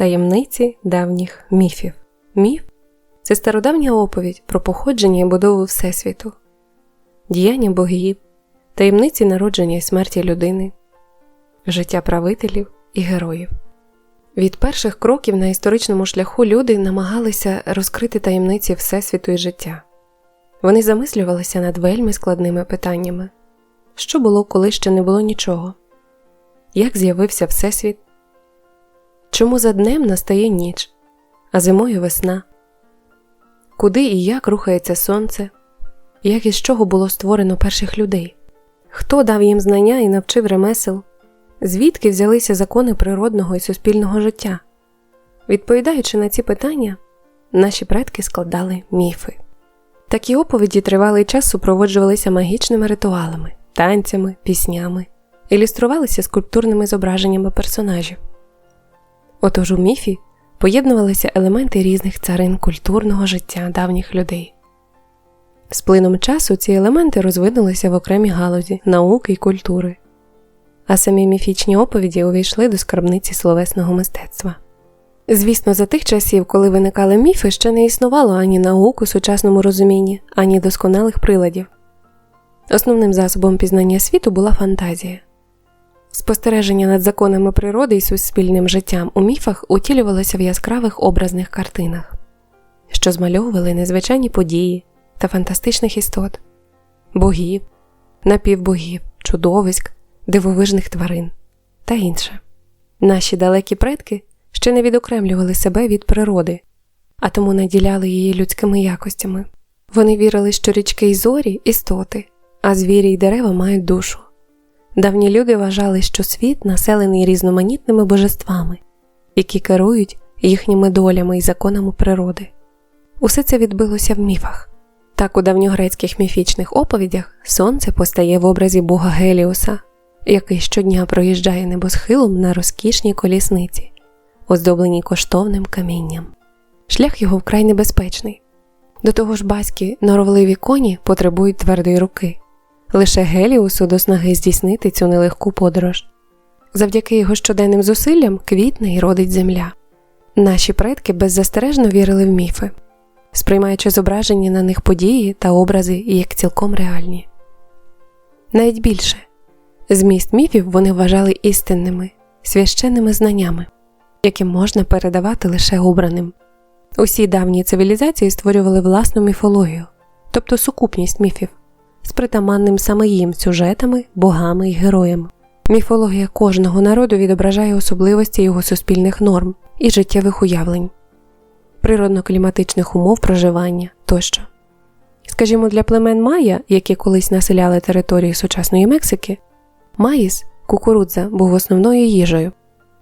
Таємниці давніх міфів. Міф це стародавня оповідь про походження і будову Всесвіту, діяння богів, таємниці народження і смерті людини, життя правителів і героїв. Від перших кроків на історичному шляху люди намагалися розкрити таємниці Всесвіту і життя. Вони замислювалися над вельми складними питаннями що було, коли ще не було нічого, як з'явився Всесвіт, чому за днем настає ніч, а зимою весна, куди і як рухається сонце, як і з чого було створено перших людей, хто дав їм знання і навчив ремесел, звідки взялися закони природного і суспільного життя. Відповідаючи на ці питання, наші предки складали міфи. Такі оповіді тривалий час супроводжувалися магічними ритуалами, танцями, піснями, ілюструвалися скульптурними зображеннями персонажів. Отож у міфі поєднувалися елементи різних царин культурного життя давніх людей. З плином часу ці елементи розвинулися в окремі галузі науки і культури, а самі міфічні оповіді увійшли до скарбниці словесного мистецтва. Звісно, за тих часів, коли виникали міфи, ще не існувало ані наук у сучасному розумінні, ані досконалих приладів. Основним засобом пізнання світу була фантазія. Спостереження над законами природи і суспільним життям у міфах утілювалося в яскравих образних картинах, що змальовували незвичайні події та фантастичних істот, богів, напівбогів, чудовиськ, дивовижних тварин та інше. Наші далекі предки ще не відокремлювали себе від природи, а тому наділяли її людськими якостями. Вони вірили, що річки й зорі істоти, а звірі й дерева мають душу. Давні люди вважали, що світ населений різноманітними божествами, які керують їхніми долями і законами природи. Усе це відбилося в міфах. Так у давньогрецьких міфічних оповідях сонце постає в образі бога Геліуса, який щодня проїжджає небосхилом на розкішній колісниці, оздобленій коштовним камінням. Шлях його вкрай небезпечний. До того ж, баські норовливі коні потребують твердої руки. Лише Геліусу до снаги здійснити цю нелегку подорож. Завдяки його щоденним зусиллям квітне і родить земля. Наші предки беззастережно вірили в міфи, сприймаючи зображені на них події та образи як цілком реальні. Навіть більше зміст міфів вони вважали істинними, священними знаннями, які можна передавати лише обраним. Усі давні цивілізації створювали власну міфологію, тобто сукупність міфів з притаманним саме їм сюжетами, богами і героями. Міфологія кожного народу відображає особливості його суспільних норм і життєвих уявлень, природно-кліматичних умов проживання тощо. Скажімо, для племен Майя, які колись населяли території сучасної Мексики, маїс кукурудза був основною їжею,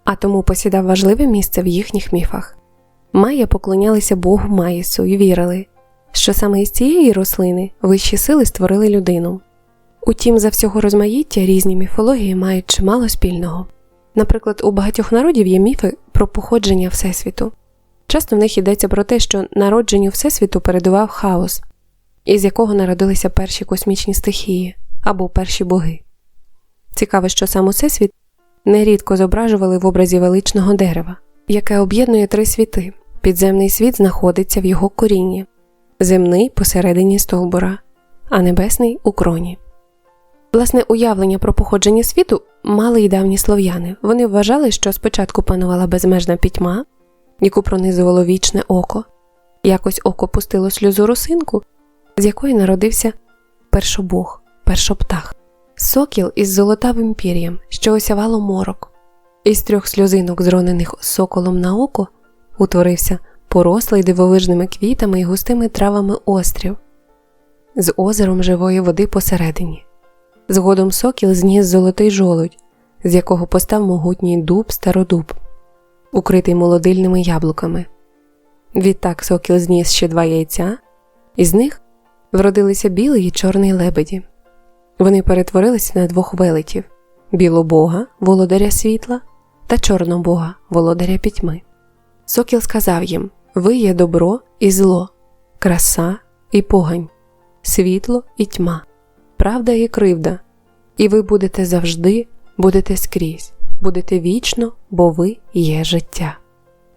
а тому посідав важливе місце в їхніх міфах. Майя поклонялися Богу Маїсу і вірили, що саме із цієї рослини вищі сили створили людину. Утім, за всього розмаїття різні міфології мають чимало спільного. Наприклад, у багатьох народів є міфи про походження Всесвіту. Часто в них йдеться про те, що народженню Всесвіту передував хаос, із якого народилися перші космічні стихії або перші боги. Цікаво, що сам Всесвіт нерідко зображували в образі величного дерева, яке об'єднує три світи. Підземний світ знаходиться в його корінні, земний посередині стовбура, а небесний у кроні. Власне уявлення про походження світу мали й давні слов'яни. Вони вважали, що спочатку панувала безмежна пітьма, яку пронизувало вічне око, якось око пустило сльозу росинку, з якої народився першобог, першоптах, сокіл із золотавим пір'ям, що осявало морок. Із трьох сльозинок, зронених соколом на око, утворився порослий дивовижними квітами і густими травами острів, з озером живої води посередині. Згодом сокіл зніс золотий жолудь, з якого постав могутній дуб стародуб, укритий молодильними яблуками. Відтак сокіл зніс ще два яйця, і з них вродилися білий і чорний лебеді. Вони перетворилися на двох велетів білобога, володаря світла, та чорнобога, володаря пітьми. Сокіл сказав їм ви є добро і зло, краса і погань, світло і тьма, правда і кривда, і ви будете завжди, будете скрізь, будете вічно, бо ви є життя.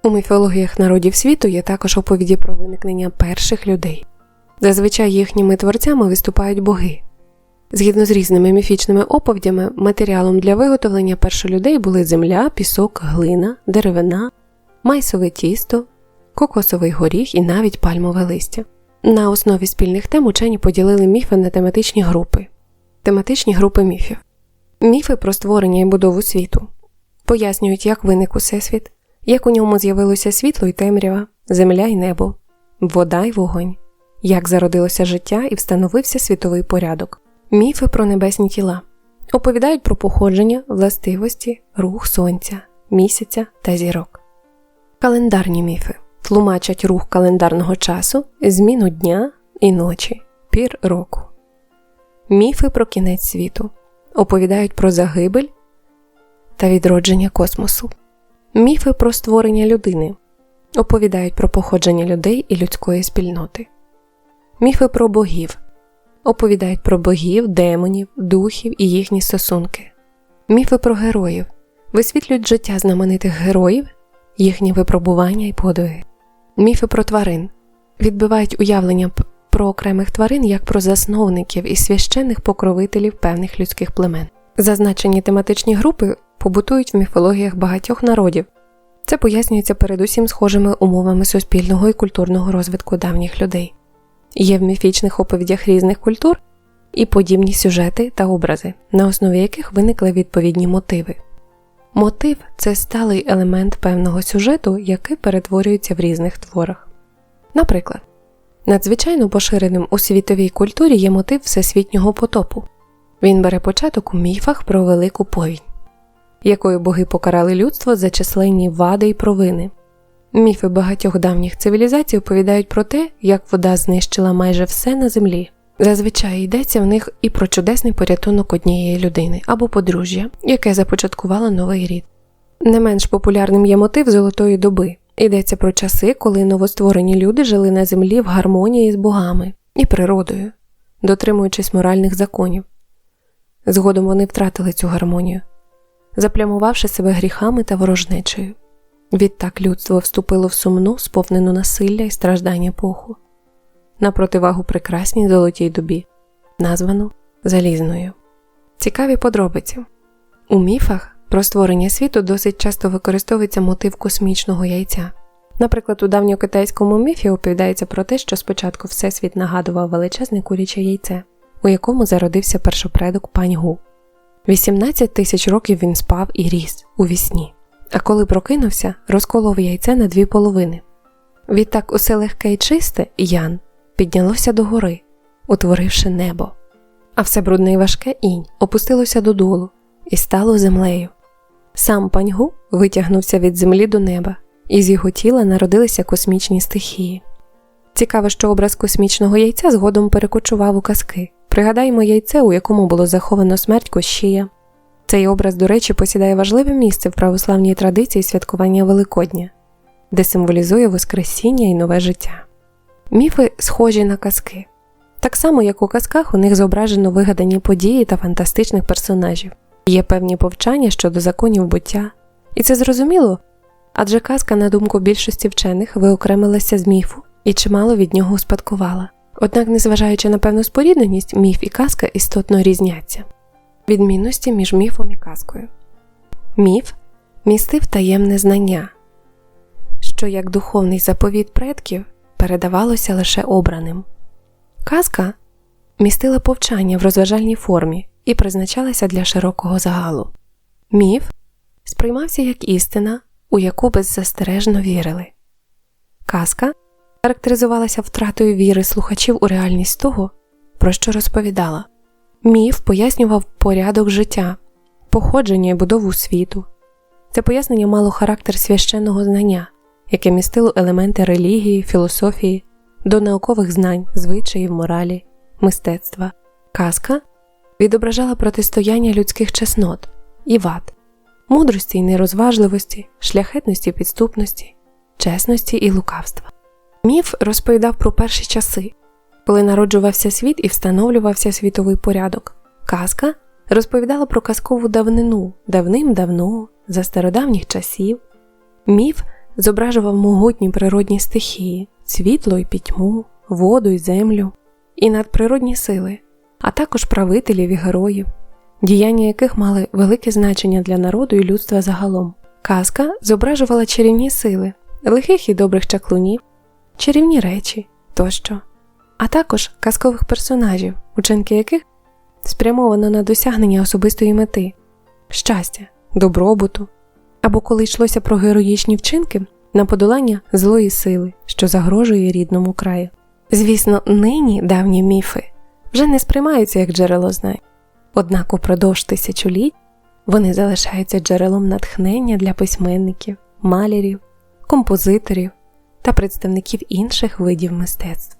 У міфологіях народів світу є також оповіді про виникнення перших людей. Зазвичай їхніми творцями виступають боги. Згідно з різними міфічними оповідями, матеріалом для виготовлення першолюдей були земля, пісок, глина, деревина, майсове тісто, кокосовий горіх і навіть пальмове листя. На основі спільних тем учені поділили міфи на тематичні групи. Тематичні групи міфів. Міфи про створення і будову світу пояснюють, як виник усесвіт, як у ньому з'явилося світло і темрява, земля і небо, вода й вогонь, як зародилося життя і встановився світовий порядок. Міфи про небесні тіла оповідають про походження, властивості, рух сонця, місяця та зірок. Календарні міфи тлумачать рух календарного часу, зміну дня і ночі, пір року. Міфи про кінець світу оповідають про загибель та відродження космосу. Міфи про створення людини оповідають про походження людей і людської спільноти. Міфи про богів оповідають про богів, демонів, духів і їхні стосунки. Міфи про героїв висвітлюють життя знаменитих героїв, їхні випробування і подвиги. Міфи про тварин відбивають уявлення про окремих тварин як про засновників і священних покровителів певних людських племен. Зазначені тематичні групи побутують в міфологіях багатьох народів. Це пояснюється передусім схожими умовами суспільного і культурного розвитку давніх людей. Є в міфічних оповідях різних культур і подібні сюжети та образи, на основі яких виникли відповідні мотиви. Мотив це сталий елемент певного сюжету, який перетворюється в різних творах. Наприклад, надзвичайно поширеним у світовій культурі є мотив всесвітнього потопу. Він бере початок у міфах про велику повінь, якою боги покарали людство за численні вади й провини. Міфи багатьох давніх цивілізацій оповідають про те, як вода знищила майже все на землі. Зазвичай йдеться в них і про чудесний порятунок однієї людини або подружжя, яке започаткувало новий рід. Не менш популярним є мотив Золотої доби йдеться про часи, коли новостворені люди жили на землі в гармонії з богами і природою, дотримуючись моральних законів. Згодом вони втратили цю гармонію, заплямувавши себе гріхами та ворожнечею. Відтак людство вступило в сумну, сповнену насилля і страждань епоху, на противагу прекрасній золотій добі, названу Залізною. Цікаві подробиці у міфах про створення світу досить часто використовується мотив космічного яйця. Наприклад, у давньокитайському міфі оповідається про те, що спочатку Всесвіт нагадував величезне куряче яйце, у якому зародився першопредок паньгу. 18 тисяч років він спав і ріс у вісні а коли прокинувся, розколов яйце на дві половини. Відтак усе легке й чисте Ян піднялося до гори, утворивши небо, а все брудне й важке інь опустилося додолу і стало землею. Сам паньгу витягнувся від землі до неба, і з його тіла народилися космічні стихії. Цікаво, що образ космічного яйця згодом перекочував у казки. Пригадаймо яйце, у якому було заховано смерть Кощія. Цей образ, до речі, посідає важливе місце в православній традиції святкування Великодня, де символізує Воскресіння і нове життя. Міфи схожі на казки. Так само, як у казках, у них зображено вигадані події та фантастичних персонажів, є певні повчання щодо законів буття, і це зрозуміло адже казка, на думку більшості вчених, виокремилася з міфу і чимало від нього успадкувала. Однак, незважаючи на певну спорідненість, міф і казка істотно різняться. Відмінності між міфом і казкою. Міф містив таємне знання, що як духовний заповіт предків передавалося лише обраним. Казка містила повчання в розважальній формі і призначалася для широкого загалу. Міф сприймався як істина, у яку беззастережно вірили. Казка характеризувалася втратою віри слухачів у реальність того, про що розповідала. Міф пояснював порядок життя, походження і будову світу. Це пояснення мало характер священного знання, яке містило елементи релігії, філософії, до наукових знань, звичаїв, моралі, мистецтва. Казка відображала протистояння людських чеснот і вад, мудрості і нерозважливості, шляхетності і підступності, чесності і лукавства. Міф розповідав про перші часи, коли народжувався світ і встановлювався світовий порядок. Казка розповідала про казкову давнину давним-давно, за стародавніх часів. Міф зображував могутні природні стихії, світло і пітьму, воду і землю, і надприродні сили, а також правителів і героїв, діяння яких мали велике значення для народу і людства загалом. Казка зображувала чарівні сили, лихих і добрих чаклунів, чарівні речі тощо, а також казкових персонажів, учинки яких спрямовано на досягнення особистої мети, щастя, добробуту, або коли йшлося про героїчні вчинки на подолання злої сили, що загрожує рідному краю. Звісно, нині давні міфи вже не сприймаються як джерело знань, однак упродовж тисячоліть вони залишаються джерелом натхнення для письменників, малярів, композиторів та представників інших видів мистецтв.